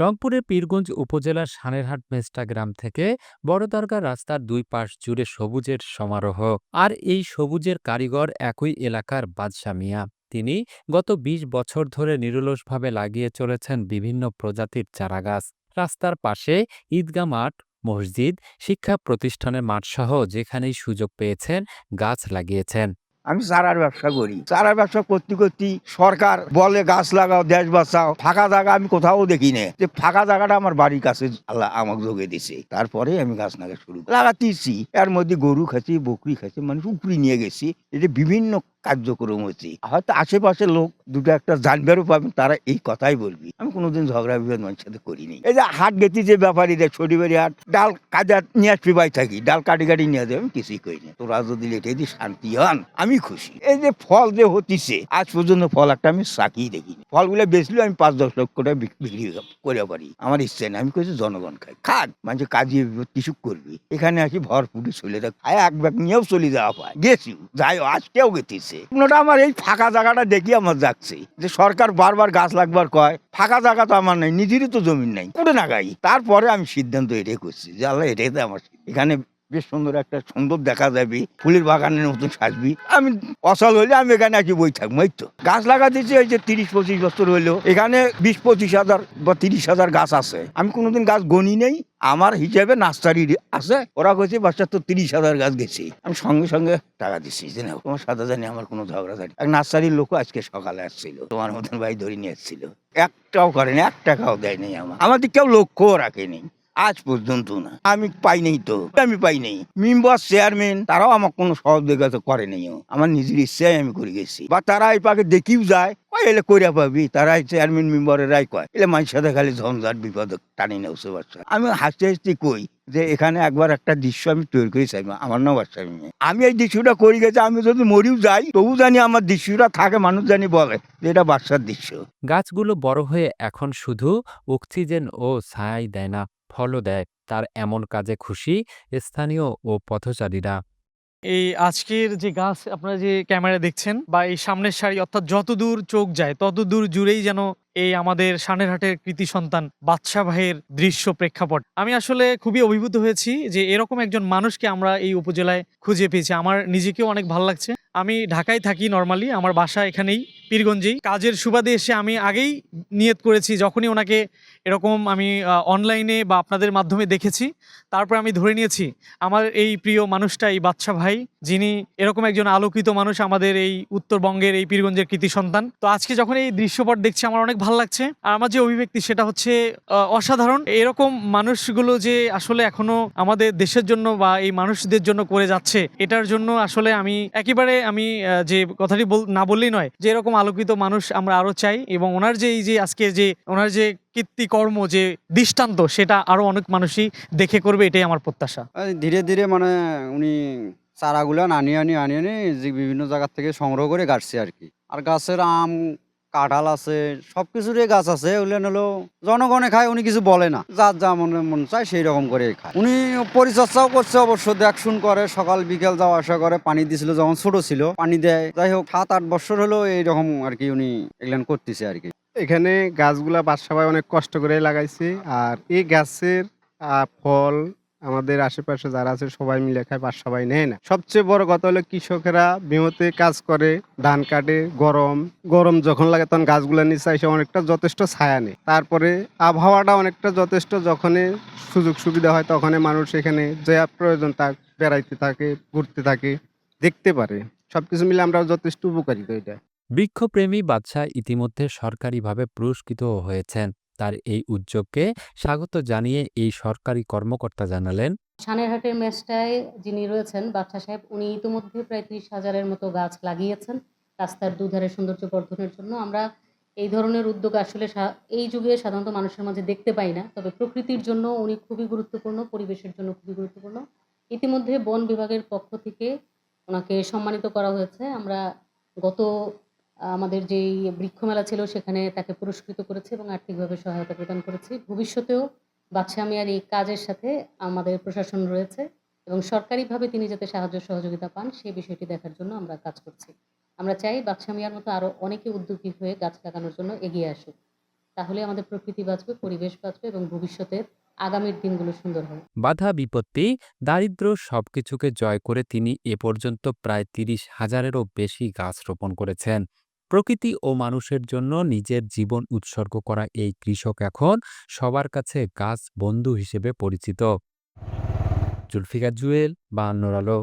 রংপুরের পীরগঞ্জ উপজেলার সানেরহাট মেস্টা গ্রাম থেকে বড় দরগার রাস্তার দুই পাশ জুড়ে সবুজের সমারোহ। আর এই সবুজের কারিগর একই এলাকার বাদশা মিয়া। তিনি গত ২০ বছর ধরে নিরলসভাবে লাগিয়ে চলেছেন বিভিন্ন প্রজাতির চারাগাছ। রাস্তার পাশে ঈদগা মাঠ, মসজিদ, শিক্ষা প্রতিষ্ঠানের মাঠসহ যেখানেই সুযোগ পেয়েছেন, গাছ লাগিয়েছেন। আমি চারার ব্যবসা করি। চারার ব্যবসা করতে করতে সরকার বলে, গাছ লাগাও, দেশ বাঁচাও, ফাঁকা জায়গা আমি কোথাও দেখি না। যে ফাঁকা জায়গাটা আমার বাড়ির কাছে আল্লাহ আমাকে যোগে দিছে তারপরে আমি গাছ লাগা শুরু। লাগাতেছি। এর মধ্যে গরু খাচ্ছি বকরি খাচ্ছি মানুষ উপরি নিয়ে গেছি। এটা বিভিন্ন কার্যক্রম হচ্ছে হয়তো আশেপাশে লোক দুটো একটা জানবারও পাবেন তারা এই কথাই বলবি। আমি কোনোদিন ঝগড়া বিবাদ মানুষের সাথে করিনি। এই যে হাট গেছি যে ব্যাপারীরা ছড়িবাড়ি হাট, ডাল কাজা নিয়ে আসবি বাই থাকি, ডাল কাটি কাটি নিয়ে যাবে আমি কিছুই করি না। তোরা যদি লেটে দিয়ে শান্তি হন, আমি খুশি। এই যে ফল যে হতিছে, আজ পর্যন্ত ফল একটা আমি সাকিয়ে দেখিনি। ফলগুলো বেচলেও আমি পাঁচ দশ লক্ষ টাকা বিক- বিক্রি করে পারি। আমার ইচ্ছে নেই, আমি কইছি জনগণ খাই। খাক মানুষ কাজিয়ে কিছু করবি। এখানে আসি ভরপুরি চলে খায় এক ব্যাগ নিয়েও চলে যাওয়া পায়। গেছি, যাই আজকেও গেতেছে ওটা আমার এই ফাঁকা জায়গাটা দেখি আমার যাচ্ছে। যে সরকার বারবার গাছ লাগবার কয়, ফাঁকা জায়গা তো আমার নাই নিজেরই তো জমি নাই করে না গাই। তারপরে আমি সিদ্ধান্ত এটাই করছি যে আল্লাহ এটাই তো আমার এখানে বেশ সুন্দর একটা সুন্দর দেখা যাবে, ফুলের বাগানের মতন সাজবি। আমি অসল হইলে আমি এখানে আছি বই থাকব, এই তো। গাছ লাগাতেছি এই যে তিরিশ পঁচিশ বছর হইল। এখানে বিশ পঁচিশ হাজার বা তিরিশ হাজার গাছ আছে। আমি কোনোদিন গাছ গনি নেই, আমার হিসাবে নার্সারি আছে। ওরা কইছে, বাচ্চা তো তিরিশ হাজার গাছ গেছি। আমি সঙ্গে সঙ্গে টাকা দিচ্ছি যে না তোমার সাথে জানি আমার কোনো ঝগড়া জানি এক নার্সারির লোক আজকে সকালে আসছিল, তোমার মতন ভাই ধরে নিয়ে এসেছিল একটাও করেনি এক টাকাও দেয়নি আমার। আমাদের কেউ লক্ষ্যও রাখেনি। আজ পর্যন্ত না। আমি পাই নাই তো, আমি পাই নাই। মেম্বার, চেয়ারম্যান, তারাও আমার কোনো সহযোগিতা করে নাই আমার নিজের ইচ্ছায় আমি করে গেছি। বা তারা এই পাকে দেখিও যায় এলে কইরা পাবি? তারা চেয়ারম্যান মেম্বারেরাই কয়। এলে মানুষের সাথে খালি ঝঞ্ঝাট বিপদ টানি না ওসব বাচ্চা আমি হাসতে হাসতে কই যে এখানে একবার একটা দৃশ্য আমি তৈরি করে চাইব আমার নাম বাচ্চা আমি এই দৃশ্যটা করে গেছি, আমি যদি মরিও যাই তবু জানি আমার দৃশ্যটা থাকে, মানুষ জানি বলে যে এটা বাচ্চার দৃশ্য। গাছগুলো বড় হয়ে এখন শুধু অক্সিজেন ও ছায়াই দেয় না, ফলও দেয়। তার এমন কাজে খুশি স্থানীয় ও পথচারীরা। এই আজকের যে গাছ আপনারা যে ক্যামেরা দেখছেন বা এই সামনের সারি অর্থাৎ যত দূর চোখ যায় তত দূর জুড়েই যেন এই আমাদের সানেরহাটের কৃতি সন্তান বাদশা ভাইয়ের দৃশ্য প্রেক্ষাপট। আমি আসলে খুবই অভিভূত হয়েছি যে এরকম একজন মানুষকে আমরা এই উপজেলায় খুঁজে পেয়েছি। আমার নিজেকেও অনেক ভালো লাগছে। আমি ঢাকায় থাকি নর্মালি আমার বাসা এখানেই। পীরগঞ্জেই। কাজের সুবাদে এসে আমি আগেই নিয়ত করেছি, যখনই ওনাকে এরকম আমি অনলাইনে বা আপনাদের মাধ্যমে দেখেছি, তারপর আমি ধরে নিয়েছি, আমার এই প্রিয় মানুষটা, এই বাদশা ভাই, যিনি এরকম একজন আলোকিত মানুষ আমাদের এই উত্তরবঙ্গের, এই পীরগঞ্জের কৃতি সন্তান। তো আজকে যখন এই দৃশ্যপট দেখছি, আমার অনেক ভালো লাগছে। আর আমার যে অভিব্যক্তি, সেটা হচ্ছে অসাধারণ। এরকম মানুষগুলো যে আসলে এখনও আমাদের দেশের জন্য বা এই মানুষদের জন্য করে যাচ্ছে, এটার জন্য আসলে আমি একেবারে আমি যে কথাটি না বললেই নয়, যে এরকম আলোকিত মানুষ আমরা আরও চাই এবং ওনার যে এই যে আজকে যে ওনার যে কীর্তিকর্ম, যে দৃষ্টান্ত, সেটা আরও অনেক মানুষই দেখে করবে, এটাই আমার প্রত্যাশা। ধীরে ধীরে মানে উনি চারাগুলো আনিয়ে আনি আনিয়ে আনি, যে বিভিন্ন জায়গার থেকে সংগ্রহ করে গাছছে আর কি। আর গাছের আম কাঁঠাল আছে সব কিছুরই গাছ আছে হলো জনগণে খায়, উনি কিছু বলে না। যার যা মনে মন চায় সেই রকম করে খায়। উনি পরিচর্যাও করছে অবশ্য দেখশুন করে, সকাল বিকেল যাওয়া আসা করে, পানি দিছিল যখন ছোট ছিল, পানি দেয়। যাই হোক, সাত আট বছর হলো এইরকম আর কি উনি এগুলান করতেছে আর কি। এখানে গাছগুলা ভাই অনেক কষ্ট করে লাগাইছে, আর এই গাছের ফল আমাদের আশেপাশে যারা আছে সবাই মিলে খায়, বাসা সবাই নেয় না। সবচেয়ে বড় কথা হলো কৃষকেরা বিমতে কাজ করে, ধান কাটে, গরম গরম যখন লাগে তখন গাছগুলা নিচে এসে অনেকটা যথেষ্ট ছায়া নেয়। তারপরে আবহাওয়াটা অনেকটা যথেষ্ট, যখনই সুযোগ সুবিধা হয় তখন মানুষ এখানে যে প্রয়োজন তা বেড়াইতে থাকে, ঘুরতে থাকে, দেখতে পারে। সবকিছু মিলে আমরা যথেষ্ট উপকারিত এটা। বৃক্ষপ্রেমী বাদশাহ ইতিমধ্যে সরকারিভাবে পুরস্কৃতও হয়েছেন। তার এই উদ্যোগকে স্বাগত জানিয়ে এই সরকারি কর্মকর্তা জানালেন। সানেরহাটের মেসটায় যিনি রয়েছেন, বাদশা সাহেব, উনি ইতিমধ্যে প্রায় ত্রিশ হাজারের মতো গাছ লাগিয়েছেন রাস্তার দুধারে সৌন্দর্য বর্ধনের জন্য। আমরা এই ধরনের উদ্যোগ আসলে এই যুগে সাধারণত মানুষের মাঝে দেখতে পাই না। তবে প্রকৃতির জন্য উনি খুবই গুরুত্বপূর্ণ, পরিবেশের জন্য খুবই গুরুত্বপূর্ণ। ইতিমধ্যে বন বিভাগের পক্ষ থেকে ওনাকে সম্মানিত করা হয়েছে। আমরা গত আমাদের যেই বৃক্ষমেলা ছিল সেখানে তাকে পুরস্কৃত করেছে এবং আর্থিকভাবে সহায়তা প্রদান করেছি। ভবিষ্যতেও বাদশাহ মিয়ার এই কাজের সাথে আমাদের প্রশাসন রয়েছে এবং সরকারিভাবে তিনি যাতে সাহায্য সহযোগিতা পান, সেই বিষয়টি দেখার জন্য আমরা কাজ করছি। আমরা চাই বাদশাহ মিয়ার মতো আরও অনেকে উদ্যোগী হয়ে গাছ লাগানোর জন্য এগিয়ে আসুক। তাহলে আমাদের প্রকৃতি বাঁচবে, পরিবেশ বাঁচবে এবং ভবিষ্যতের আগামীর দিনগুলো সুন্দর হবে। বাধা বিপত্তি, দারিদ্র সবকিছুকে জয় করে তিনি এ পর্যন্ত প্রায় তিরিশ হাজারেরও বেশি গাছ রোপণ করেছেন। প্রকৃতি ও মানুষের জন্য নিজের জীবন উৎসর্গ করা এই কৃষক এখন সবার কাছে গাছ বন্ধু হিসেবে পরিচিত। জুলফিকা জুয়েল বা আলো।